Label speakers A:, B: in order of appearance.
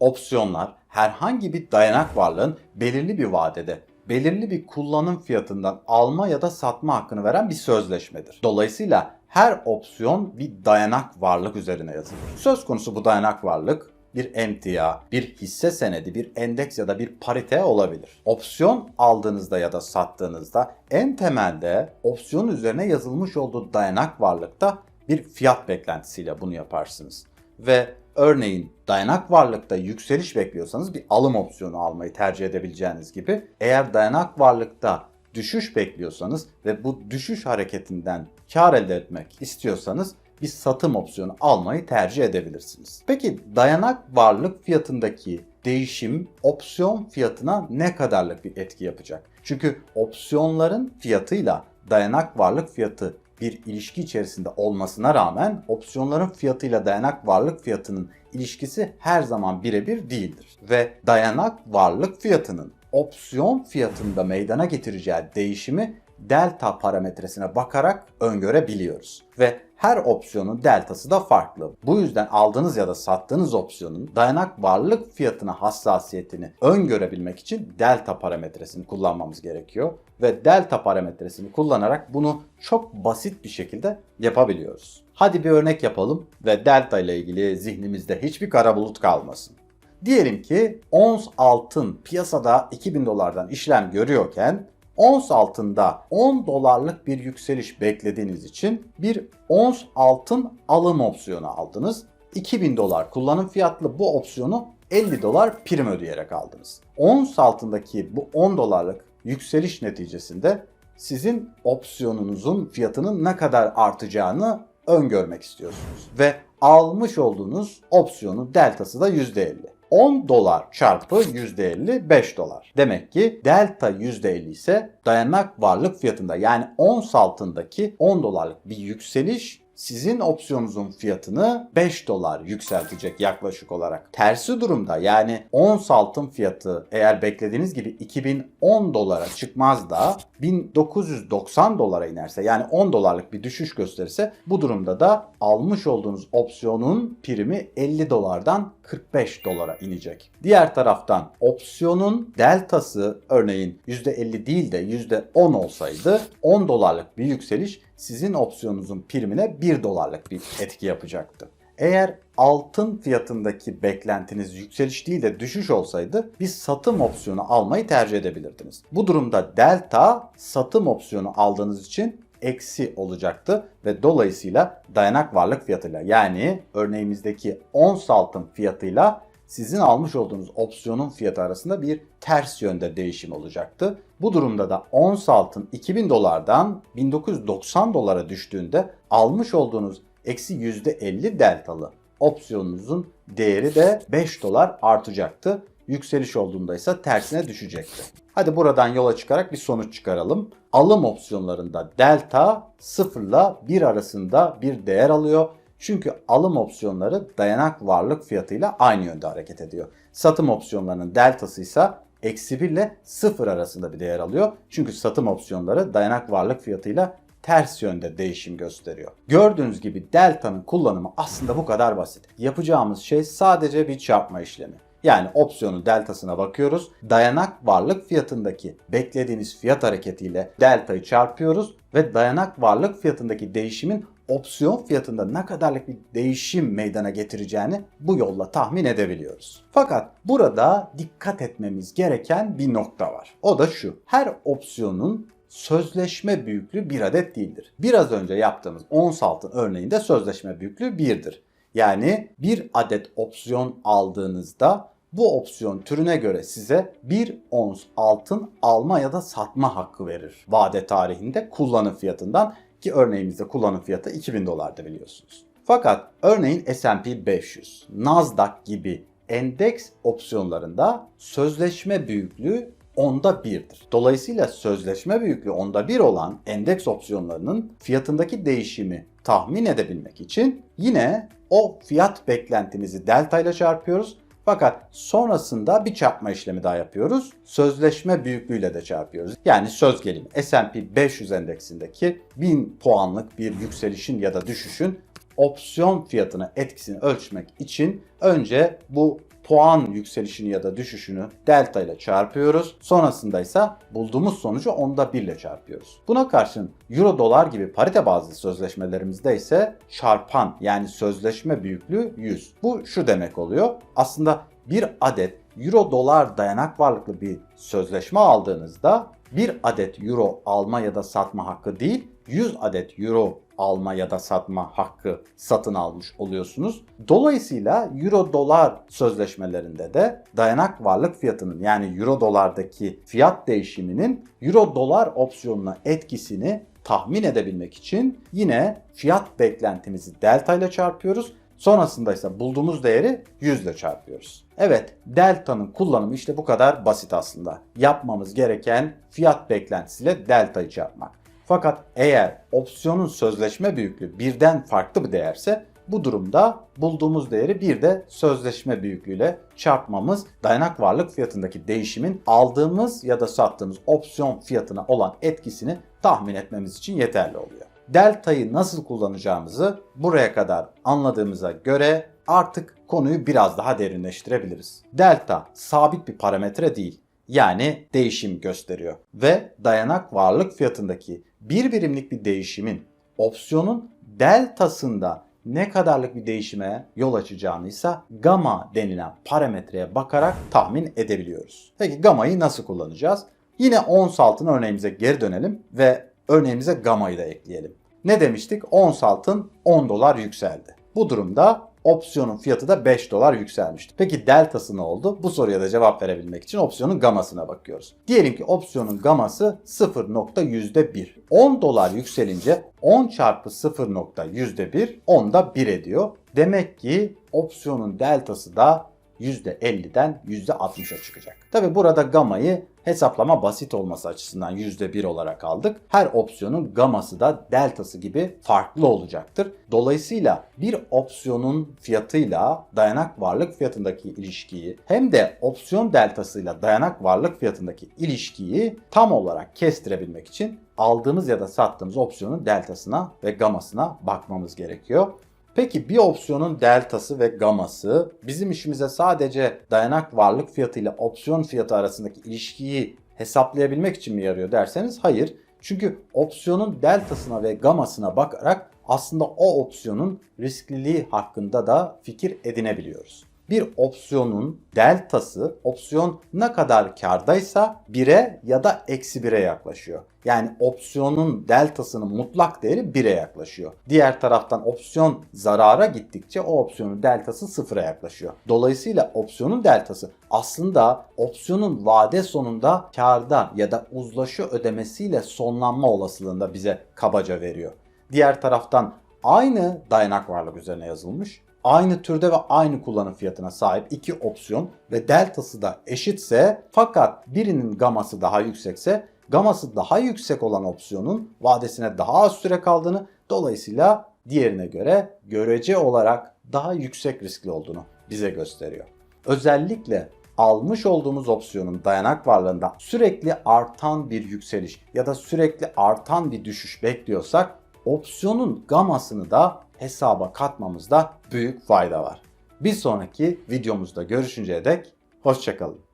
A: Opsiyonlar herhangi bir dayanak varlığın belirli bir vadede belirli bir kullanım fiyatından alma ya da satma hakkını veren bir sözleşmedir. Dolayısıyla her opsiyon bir dayanak varlık üzerine yazılır. Söz konusu bu dayanak varlık bir emtia, bir hisse senedi, bir endeks ya da bir parite olabilir. Opsiyon aldığınızda ya da sattığınızda en temelde opsiyon üzerine yazılmış olduğu dayanak varlıkta bir fiyat beklentisiyle bunu yaparsınız. Ve örneğin dayanak varlıkta yükseliş bekliyorsanız bir alım opsiyonu almayı tercih edebileceğiniz gibi eğer dayanak varlıkta düşüş bekliyorsanız ve bu düşüş hareketinden kar elde etmek istiyorsanız bir satım opsiyonu almayı tercih edebilirsiniz. Peki dayanak varlık fiyatındaki değişim opsiyon fiyatına ne kadarlık bir etki yapacak? Çünkü opsiyonların fiyatıyla dayanak varlık fiyatı bir ilişki içerisinde olmasına rağmen opsiyonların fiyatıyla dayanak varlık fiyatının ilişkisi her zaman birebir değildir. Ve dayanak varlık fiyatının opsiyon fiyatında meydana getireceği değişimi delta parametresine bakarak öngörebiliyoruz. Ve her opsiyonun deltası da farklı. Bu yüzden aldığınız ya da sattığınız opsiyonun dayanak varlık fiyatına hassasiyetini öngörebilmek için delta parametresini kullanmamız gerekiyor. Ve delta parametresini kullanarak bunu çok basit bir şekilde yapabiliyoruz. Hadi bir örnek yapalım ve delta ile ilgili zihnimizde hiçbir kara bulut kalmasın. Diyelim ki ons altın piyasada 2000 dolardan işlem görüyorken ons altında 10 dolarlık bir yükseliş beklediğiniz için bir ons altın alım opsiyonu aldınız. 2000 dolar kullanım fiyatlı bu opsiyonu 50 dolar prim ödeyerek aldınız. Ons altındaki bu 10 dolarlık yükseliş neticesinde sizin opsiyonunuzun fiyatının ne kadar artacağını öngörmek istiyorsunuz. Ve almış olduğunuz opsiyonun deltası da %50. 10 dolar çarpı %50 5 dolar. Demek ki delta %50 ise dayanak varlık fiyatında yani ons altındaki 10 dolarlık bir yükseliş sizin opsiyonunuzun fiyatını 5 dolar yükseltecek yaklaşık olarak. Tersi durumda yani ons altın fiyatı eğer beklediğiniz gibi 2010 dolara çıkmaz da 1990 dolara inerse yani 10 dolarlık bir düşüş gösterirse bu durumda da almış olduğunuz opsiyonun primi 50 dolardan 45 dolara inecek. Diğer taraftan opsiyonun deltası örneğin %50 değil de %10 olsaydı 10 dolarlık bir yükseliş sizin opsiyonunuzun primine 1 dolarlık bir etki yapacaktı. Eğer altın fiyatındaki beklentiniz yükseliş değil de düşüş olsaydı bir satım opsiyonu almayı tercih edebilirdiniz. Bu durumda delta satım opsiyonu aldığınız için eksi olacaktı ve dolayısıyla dayanak varlık fiyatıyla yani örneğimizdeki ons altın fiyatıyla sizin almış olduğunuz opsiyonun fiyatı arasında bir ters yönde değişim olacaktı. Bu durumda da ons altın 2000 dolardan 1990 dolara düştüğünde almış olduğunuz eksi %50 deltalı opsiyonunuzun değeri de 5 dolar artacaktı. Yükseliş olduğunda ise tersine düşecekti. Hadi buradan yola çıkarak bir sonuç çıkaralım. Alım opsiyonlarında delta 0 ile 1 arasında bir değer alıyor. Çünkü alım opsiyonları dayanak varlık fiyatıyla aynı yönde hareket ediyor. Satım opsiyonlarının deltası ise eksi 1 ile 0 arasında bir değer alıyor. Çünkü satım opsiyonları dayanak varlık fiyatıyla ters yönde değişim gösteriyor. Gördüğünüz gibi delta'nın kullanımı aslında bu kadar basit. Yapacağımız şey sadece bir çarpma işlemi. Yani opsiyonun deltasına bakıyoruz. Dayanak varlık fiyatındaki beklediğimiz fiyat hareketiyle deltayı çarpıyoruz ve dayanak varlık fiyatındaki değişimin opsiyon fiyatında ne kadarlık bir değişim meydana getireceğini bu yolla tahmin edebiliyoruz. Fakat burada dikkat etmemiz gereken bir nokta var. O da şu. Her opsiyonun sözleşme büyüklüğü bir adet değildir. Biraz önce yaptığımız ons altın örneğinde sözleşme büyüklüğü 1'dir. Yani bir adet opsiyon aldığınızda bu opsiyon türüne göre size bir ons altın alma ya da satma hakkı verir. Vade tarihinde kullanım fiyatından ki örneğimizde kullanım fiyatı 2000 dolardı biliyorsunuz. Fakat örneğin S&P 500, Nasdaq gibi endeks opsiyonlarında sözleşme büyüklüğü onda birdir. Dolayısıyla sözleşme büyüklüğü onda bir olan endeks opsiyonlarının fiyatındaki değişimi tahmin edebilmek için yine o fiyat beklentimizi delta ile çarpıyoruz. Fakat sonrasında bir çarpma işlemi daha yapıyoruz. Sözleşme büyüklüğüyle de çarpıyoruz. Yani söz gelimi S&P 500 endeksindeki 1000 puanlık bir yükselişin ya da düşüşün opsiyon fiyatına etkisini ölçmek için önce bu puan yükselişini ya da düşüşünü delta ile çarpıyoruz. Sonrasında ise bulduğumuz sonucu onda 1 ile çarpıyoruz. Buna karşın euro dolar gibi parite bazlı sözleşmelerimizde ise çarpan yani sözleşme büyüklüğü 100. Bu şu demek oluyor. Aslında bir adet euro dolar dayanak varlıklı bir sözleşme aldığınızda bir adet euro alma ya da satma hakkı değil 100 adet euro alma ya da satma hakkı satın almış oluyorsunuz. Dolayısıyla euro dolar sözleşmelerinde de dayanak varlık fiyatının yani euro dolardaki fiyat değişiminin euro dolar opsiyonuna etkisini tahmin edebilmek için yine fiyat beklentimizi delta ile çarpıyoruz. Sonrasında ise bulduğumuz değeri 100 ile çarpıyoruz. Evet, delta'nın kullanımı işte bu kadar basit aslında. Yapmamız gereken fiyat beklentisiyle delta'yı çarpmak. Fakat eğer opsiyonun sözleşme büyüklüğü birden farklı bir değerse bu durumda bulduğumuz değeri bir de sözleşme büyüklüğüyle çarpmamız dayanak varlık fiyatındaki değişimin aldığımız ya da sattığımız opsiyon fiyatına olan etkisini tahmin etmemiz için yeterli oluyor. Delta'yı nasıl kullanacağımızı buraya kadar anladığımıza göre artık konuyu biraz daha derinleştirebiliriz. Delta sabit bir parametre değil. Yani değişim gösteriyor ve dayanak varlık fiyatındaki bir birimlik bir değişimin opsiyonun deltasında ne kadarlık bir değişime yol açacağını ise gamma denilen parametreye bakarak tahmin edebiliyoruz. Peki gamma'yı nasıl kullanacağız? Yine ons altın örneğimize geri dönelim ve örneğimize gamma'yı da ekleyelim. Ne demiştik? Ons altın 10 dolar yükseldi. Bu durumda opsiyonun fiyatı da 5 dolar yükselmişti. Peki deltası ne oldu? Bu soruya da cevap verebilmek için opsiyonun gamasına bakıyoruz. Diyelim ki opsiyonun gaması 0.1. 10 dolar yükselince 10 çarpı 0.1 10'da 1 ediyor. Demek ki opsiyonun deltası da %50'den %60'a çıkacak. Tabi burada gamayı hesaplama basit olması açısından %1 olarak aldık. Her opsiyonun gaması da deltası gibi farklı olacaktır. Dolayısıyla bir opsiyonun fiyatıyla dayanak varlık fiyatındaki ilişkiyi hem de opsiyon deltasıyla dayanak varlık fiyatındaki ilişkiyi tam olarak kestirebilmek için aldığımız ya da sattığımız opsiyonun deltasına ve gamasına bakmamız gerekiyor. Peki bir opsiyonun deltası ve gaması bizim işimize sadece dayanak varlık fiyatı ile opsiyon fiyatı arasındaki ilişkiyi hesaplayabilmek için mi yarıyor derseniz hayır. Çünkü opsiyonun deltasına ve gamasına bakarak aslında o opsiyonun riskliliği hakkında da fikir edinebiliyoruz. Bir opsiyonun deltası opsiyon ne kadar kardaysa 1'e ya da eksi 1'e yaklaşıyor. Yani opsiyonun deltasının mutlak değeri 1'e yaklaşıyor. Diğer taraftan opsiyon zarara gittikçe o opsiyonun deltası sıfıra yaklaşıyor. Dolayısıyla opsiyonun deltası aslında opsiyonun vade sonunda karda ya da uzlaşı ödemesiyle sonlanma olasılığında bize kabaca veriyor. Diğer taraftan aynı dayanak varlık üzerine yazılmış aynı türde ve aynı kullanım fiyatına sahip iki opsiyon ve deltası da eşitse fakat birinin gaması daha yüksekse gaması daha yüksek olan opsiyonun vadesine daha az süre kaldığını dolayısıyla diğerine göre görece olarak daha yüksek riskli olduğunu bize gösteriyor. Özellikle almış olduğumuz opsiyonun dayanak varlığında sürekli artan bir yükseliş ya da sürekli artan bir düşüş bekliyorsak opsiyonun gamasını da hesaba katmamızda büyük fayda var. Bir sonraki videomuzda görüşünceye dek hoşçakalın.